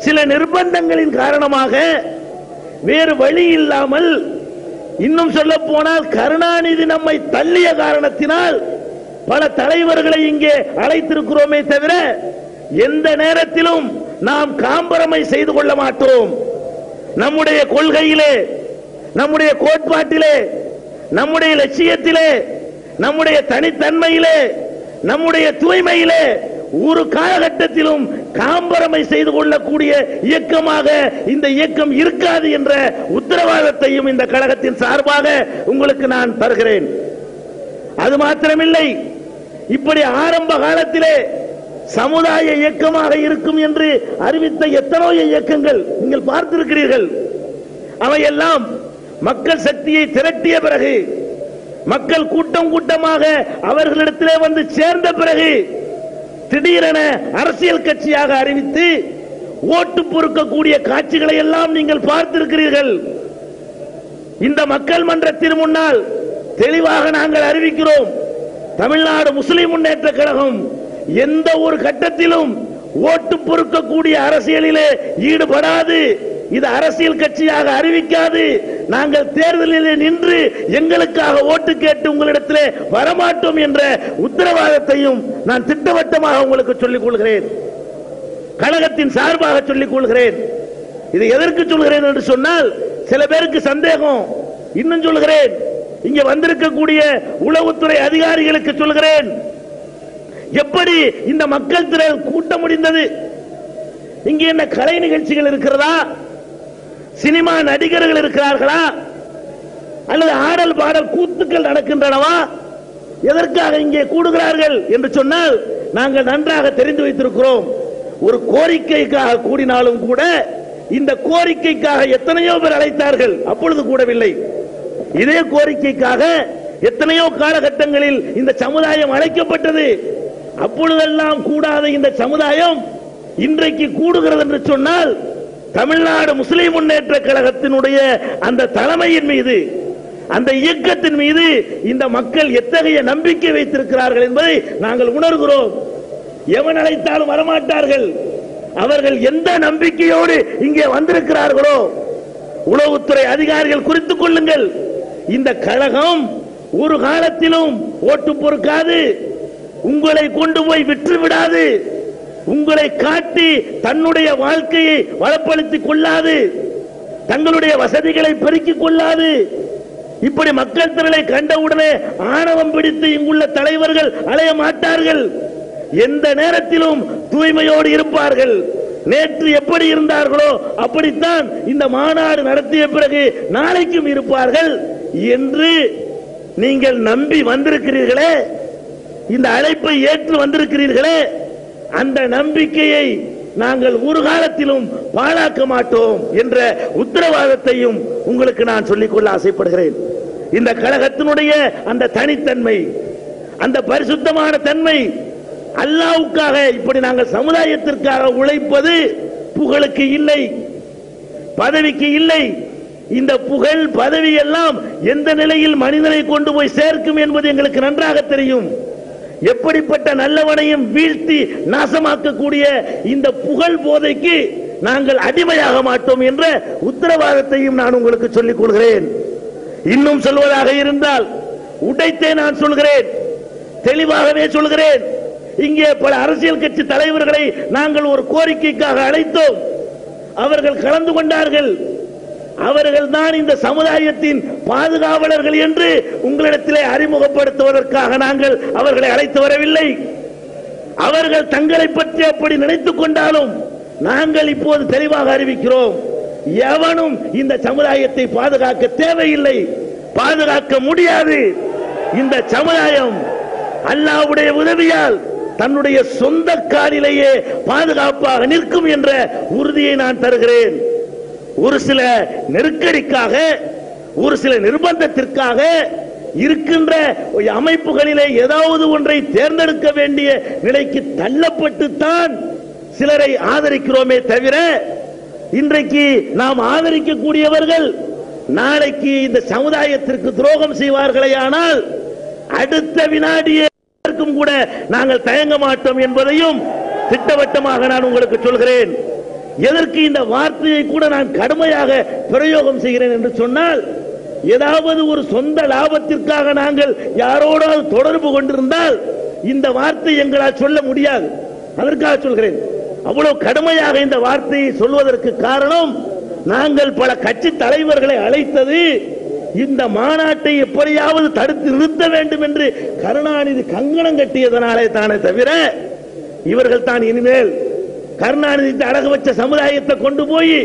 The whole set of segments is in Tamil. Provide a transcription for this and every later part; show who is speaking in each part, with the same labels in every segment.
Speaker 1: சில நிர்பந்தங்களின் காரணமாக வேறு வழி இல்லாமல் இன்னும் சொல்ல போனால் கருணாநிதி நம்மை தள்ளிய காரணத்தினால் பல தலைவர்களை இங்கே அழைத்திருக்கிறோமே தவிர எந்த நேரத்திலும் நாம் காம்பரமை செய்து கொள்ள மாட்டோம். நம்முடைய கொள்கையிலே நம்முடைய கோட்பாட்டிலே நம்முடைய லட்சியத்திலே நம்முடைய தனித்தன்மையிலே நம்முடைய தூய்மையிலே ஒரு காலகட்டத்திலும் காம்பரமை செய்து கொள்ளக்கூடிய இயக்கமாக இந்த இயக்கம் இருக்காது என்ற உத்தரவாதத்தையும் இந்த கழகத்தின் சார்பாக உங்களுக்கு நான் தருகிறேன். அது மாத்திரமில்லை இப்படி ஆரம்ப காலத்திலே சமுதாய இயக்கமாக இருக்கும் என்று அறிவித்த எத்தனையோ இயக்கங்கள் நீங்கள் பார்த்திருக்கிறீர்கள். அவையெல்லாம் மக்கள் சக்தியை திரட்டிய பிறகு மக்கள் கூட்டம் கூட்டமாக அவர்களிடத்திலே வந்து சேர்ந்த பிறகு திடீரென அரசியல் கட்சியாக அறிவித்து ஓட்டு பொறுக்கக்கூடிய காட்சிகளை எல்லாம் நீங்கள் பார்த்திருக்கிறீர்கள். இந்த மக்கள் மன்றத்தின் முன்னால் தெளிவாக நாங்கள் அறிவிக்கிறோம் தமிழ்நாடு முஸ்லிம் முன்னேற்ற கழகம் எந்த ஒரு கட்டத்திலும் ஓட்டு பொறுக்கக்கூடிய அரசியலிலே ஈடுபடாது. இது அரசியல் கட்சியாக அறிவிக்காது. நாங்கள் தேர்தலில் நின்று எங்களுக்காக ஓட்டு கேட்டு உங்களிடத்திலே வரமாட்டோம் என்ற உத்தரவாதத்தையும் நான் திட்டவட்டமாக உங்களுக்கு சொல்லிக் கொள்கிறேன். கழகத்தின் சார்பாக சொல்லிக் கொள்கிறேன். இது எதற்கு சொல்கிறேன் என்று சொன்னால் சில பேருக்கு சந்தேகம். இன்னும் சொல்கிறேன் இங்க வந்திருக்கக்கூடிய உளவுத்துறை அதிகாரிகளுக்கு சொல்கிறேன். எப்படி இந்த மக்கள் திரள் கூட்ட முடிந்தது? இங்கே என்ன கலை நிகழ்ச்சிகள் இருக்கிறதா? சினிமா நடிகர்கள் இருக்கிறார்களா? அல்லது ஆடல் பாடல் கூத்துக்கள் நடக்கின்றனவா? எதற்காக இங்கே கூடுகிறார்கள்? என்று சொன்னால் நாங்கள் நன்றாக தெரிந்து வைத்திருக்கிறோம். ஒரு கோரிக்கைக்காக கூடினாலும் கூட இந்த கோரிக்கைக்காக எத்தனையோ பேர் அழைத்தார்கள் அப்பொழுது கூடவில்லை. இதே கோரிக்கைக்காக எத்தனையோ காலகட்டங்களில் இந்த சமுதாயம் அழைக்கப்பட்டது. அப்பொழுதெல்லாம் கூடாத இந்த சமுதாயம் இன்றைக்கு கூடுகிறது என்று சொன்னால் தமிழ்நாடு முஸ்லிம் முன்னேற்ற கழகத்தினுடைய அந்த தலைமையின் மீது அந்த இயக்கத்தின் மீது இந்த மக்கள் எத்தகைய நம்பிக்கை வைத்திருக்கிறார்கள் என்பதை நாங்கள் உணர்கிறோம். எவன் அழைத்தாலும் வரமாட்டார்கள். அவர்கள் எந்த நம்பிக்கையோடு இங்கே வந்திருக்கிறார்களோ உளவுத்துறை அதிகாரிகள் குறித்துக் கொள்ளுங்கள். இந்த கழகம் ஒரு காலத்திலும் ஓட்டு பொறுக்காது உங்களை கொண்டு போய் விற்று விடாது உங்களை காட்டி தன்னுடைய வாழ்க்கையை வளப்படுத்திக் கொள்ளாது. தங்களுடைய வசதிகளை பெருக்கிக் கொள்ளாது. இப்படி மக்கள் திரளை கண்டவுடனே ஆணவம் பிடித்து இங்குள்ள தலைவர்கள் அலைய மாட்டார்கள். எந்த நேரத்திலும் தூய்மையோடு இருப்பார்கள். நேற்று எப்படி இருந்தார்களோ அப்படித்தான் இந்த மாநாடு நடத்திய பிறகு நாளைக்கும் இருப்பார்கள் என்று நீங்கள் நம்பி வந்திருக்கிறீர்களே. இந்த அழைப்பை ஏற்று வந்திருக்கிறீர்களே. அந்த நம்பிக்கையை நாங்கள் ஒரு காலத்திலும் பாழாக்க மாட்டோம் என்ற உத்தரவாதத்தையும் உங்களுக்கு நான் சொல்லிக்கொள்ள ஆசைப்படுகிறேன். இந்த கழகத்தினுடைய அந்த தனித்தன்மை அந்த பரிசுத்தமான தன்மை அல்லாவுக்காக இப்படி நாங்கள் சமுதாயத்திற்காக உழைப்பது புகழுக்கு இல்லை பதவிக்கு இல்லை. இந்த புகழ் பதவி எல்லாம் எந்த நிலையில் மனிதனை கொண்டு போய் சேர்க்கும் என்பது எங்களுக்கு நன்றாக தெரியும். எப்படிப்பட்ட நல்லவனையும் வீழ்த்தி நாசமாக்கக்கூடிய இந்த புகழ் போதைக்கு நாங்கள் அடிமையாக மாட்டோம் என்ற உத்தரவாதத்தையும் நான் உங்களுக்கு சொல்லிக் கொள்கிறேன். இன்னும் சொல்வதாக இருந்தால் உடைத்தே நான் சொல்கிறேன். தெளிவாகவே சொல்கிறேன். இங்கே பல அரசியல் கட்சி தலைவர்களை நாங்கள் ஒரு கோரிக்கைக்காக அழைத்தோம். அவர்கள் கலந்து கொண்டார்கள். அவர்கள் தான் இந்த சமுதாயத்தின் பாதுகாவலர்கள் என்று உங்களிடத்திலே அறிமுகப்படுத்துவதற்காக நாங்கள் அவர்களை அழைத்து வரவில்லை. அவர்கள் தங்களை பற்றி அப்படி நினைத்துக் கொண்டாலும் நாங்கள் இப்போது தெளிவாக அறிவிக்கிறோம் எவனும் இந்த சமுதாயத்தை பாதுகாக்க தேவையில்லை. பாதுகாக்க முடியாது. இந்த சமுதாயம் அல்லாவுடைய உதவியால் தன்னுடைய சொந்த காலிலேயே பாதுகாப்பாக நிற்கும் என்ற உறுதியை நான் தருகிறேன். ஒரு சில நெருக்கடிக்காக ஒரு சில நிர்பந்தத்திற்காக இருக்கின்ற அமைப்புகளிலே ஏதாவது ஒன்றை தேர்ந்தெடுக்க வேண்டிய நிலைக்கு தள்ளப்பட்டுத்தான் சிலரை ஆதரிக்கிறோமே தவிர இன்றைக்கு நாம் ஆதரிக்கக்கூடியவர்கள் நாளைக்கு இந்த சமுதாயத்திற்கு துரோகம் செய்வார்களே ஆனால் அடுத்த வினாடியே கூட நாங்கள் தயங்க மாட்டோம் என்பதையும் திட்டவட்டமாக நான் உங்களுக்கு சொல்கிறேன். எதற்கு இந்த வார்த்தையை கூட நான் கடுமையாக பிரயோகம் செய்கிறேன் என்று சொன்னால் ஏதாவது ஒரு சொந்த லாபத்திற்காக நாங்கள் யாரோட தொடர்பு கொண்டிருந்தால் இந்த வார்த்தை எங்களால் சொல்ல முடியாது. அதற்காக சொல்கிறேன். அவ்வளவு கடுமையாக இந்த வார்த்தையை சொல்வதற்கு காரணம் நாங்கள் பல கட்சி தலைவர்களை அழைத்தது இந்த மாநாட்டை எப்படியாவது தடுத்து நிறுத்த வேண்டும் என்று கருணாநிதி கங்கணம் கட்டியதனாலே தானே தவிர இவர்கள் தான் இனிமேல் கருணாநிதி அடகு வச்ச சமுதாயத்தை கொண்டு போய்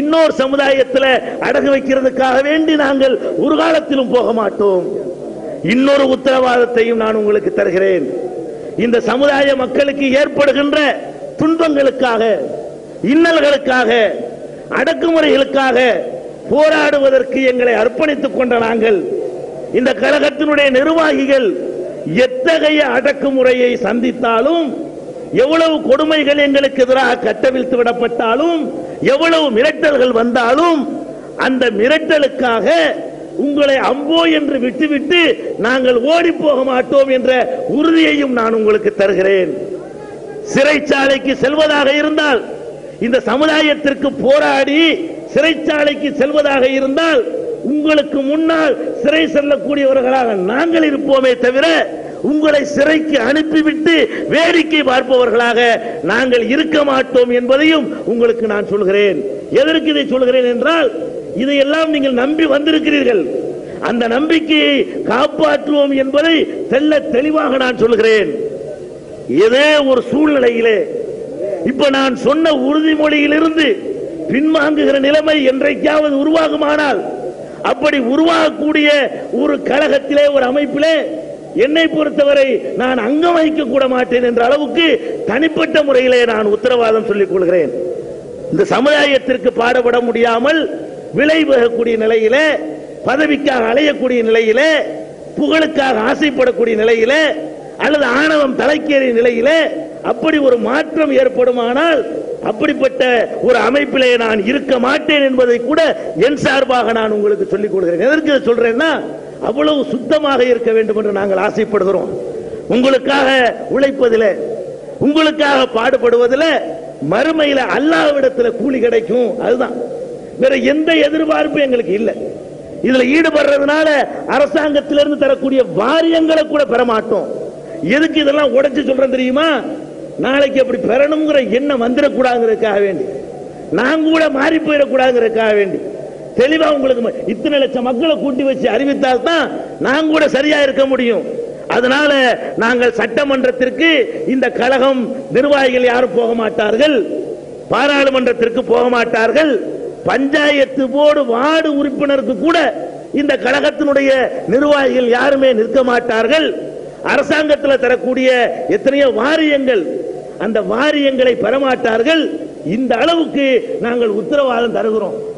Speaker 1: இன்னொரு சமுதாயத்தில் அடகு வைக்கிறதுக்காக வேண்டி நாங்கள் ஒரு காலத்திலும் போக மாட்டோம். இன்னொரு உத்தரவாதத்தையும் நான் உங்களுக்கு தருகிறேன். இந்த சமுதாய மக்களுக்கு ஏற்படுகின்ற துன்பங்களுக்காக இன்னல்களுக்காக அடக்குமுறைகளுக்காக போராடுவதற்கு எங்களை அர்ப்பணித்துக் கொண்ட நாங்கள் இந்த கழகத்தினுடைய நிர்வாகிகள் எத்தகைய அடக்குமுறையை சந்தித்தாலும் எவ்வளவு கொடுமைகள் எங்களுக்கு எதிராக கட்டவிழ்த்து விடப்பட்டாலும் எவ்வளவு மிரட்டல்கள் வந்தாலும் அந்த மிரட்டலுக்காக உங்களை அம்போ என்று விட்டுவிட்டு நாங்கள் ஓடி போக மாட்டோம் என்ற உறுதியையும் நான் உங்களுக்கு தருகிறேன். சிறைச்சாலைக்கு செல்வதாக இருந்தால் இந்த சமுதாயத்திற்கு போராடி சிறைச்சாலைக்கு செல்வதாக இருந்தால் உங்களுக்கு முன்னால் சிறை செல்லக்கூடியவர்களாக நாங்கள் இருப்போமே தவிர உங்களை சிறைக்கு அனுப்பிவிட்டு வேடிக்கை பார்ப்பவர்களாக நாங்கள் இருக்க மாட்டோம் என்பதையும் உங்களுக்கு நான் சொல்கிறேன். எதற்கு இதை சொல்கிறேன் என்றால் இதையெல்லாம் நீங்கள் நம்பி வந்திருக்கிறீர்கள். அந்த நம்பிக்கையை காப்பாற்றுவோம் என்பதை தெல்ல தெளிவாக நான் சொல்கிறேன். ஏதே ஒரு சூழ்நிலையிலே இப்ப நான் சொன்ன உறுதிமொழியிலிருந்து பின்வாங்குகிற நிலைமை என்றைக்காவது உருவாகுமானால் அப்படி உருவாகக்கூடிய ஒரு கழகத்திலே ஒரு அமைப்பிலே என்னை பொறுத்தவரை நான் அங்கம் வைக்க கூட மாட்டேன் என்ற அளவுக்கு தனிப்பட்ட முறையிலே நான் உத்தரவாதம் சொல்லிக் கொள்கிறேன். இந்த சமுதாயத்திற்கு பாடுபட முடியாமல் விலை போகக்கூடிய நிலையிலே பதவிக்காக அலையக்கூடிய நிலையிலே புகழுக்காக ஆசைப்படக்கூடிய நிலையிலே அல்லது ஆணவம் தலைக்கேறிய நிலையிலே அப்படி ஒரு மாற்றம் ஏற்படுமானால் அப்படிப்பட்ட ஒரு அமைப்பிலே நான் இருக்க மாட்டேன் என்பதை கூட என் சார்பாக நான் உங்களுக்கு சொல்லிக் கொடுக்கிறேன் எதற்கு சொல்றேன்னா அவ்வளவு சுத்தமாக இருக்க வேண்டும் என்று நாங்கள் ஆசைப்படுகிறோம். உங்களுக்காக உழைப்பதில் உங்களுக்காக பாடுபடுவதில் மறுமையில அல்லாவிடத்தில் கூலி கிடைக்கும். அதுதான். வேற எந்த எதிர்பார்ப்பும் எங்களுக்கு இல்லை. இதுல ஈடுபடுறதுனால அரசாங்கத்திலிருந்து தரக்கூடிய வாரியங்களை கூட பெற மாட்டோம் எதுக்கு இதெல்லாம் உடைச்சு சொல்றேன் தெரியுமா? நாளைக்கு அப்படி பெறணுங்கிற எண்ணம் வந்துடக்கூடாதுங்கிறதுக்காக வேண்டி. நான் கூட மாறி போயிடக்கூடாதுங்கிறதுக்காக வேண்டி. தெளிவா உங்களுக்கு ம- இத்தனை லட்சம் மக்களை கூட்டி வச்சு அறிவித்தால் தான் நாங்க கூட சரியா இருக்க முடியும். அதனால நாங்கள் சட்டமன்றத்திற்கு இந்த கழகம் நிர்வாகிகள் யாரும் போக மாட்டார்கள். பாராளுமன்றத்திற்கு போக மாட்டார்கள். பஞ்சாயத்து போர்டு வார்டு உறுப்பினருக்கு கூட இந்த கழகத்தினுடைய நிர்வாகிகள் யாருமே நிற்க மாட்டார்கள். அரசாங்கத்தில் தரக்கூடிய எத்தனையோ வாரியங்கள் அந்த வாரியங்களை பெறமாட்டார்கள் இந்த அளவுக்கு நாங்கள் உத்தரவாதம் தருகிறோம்.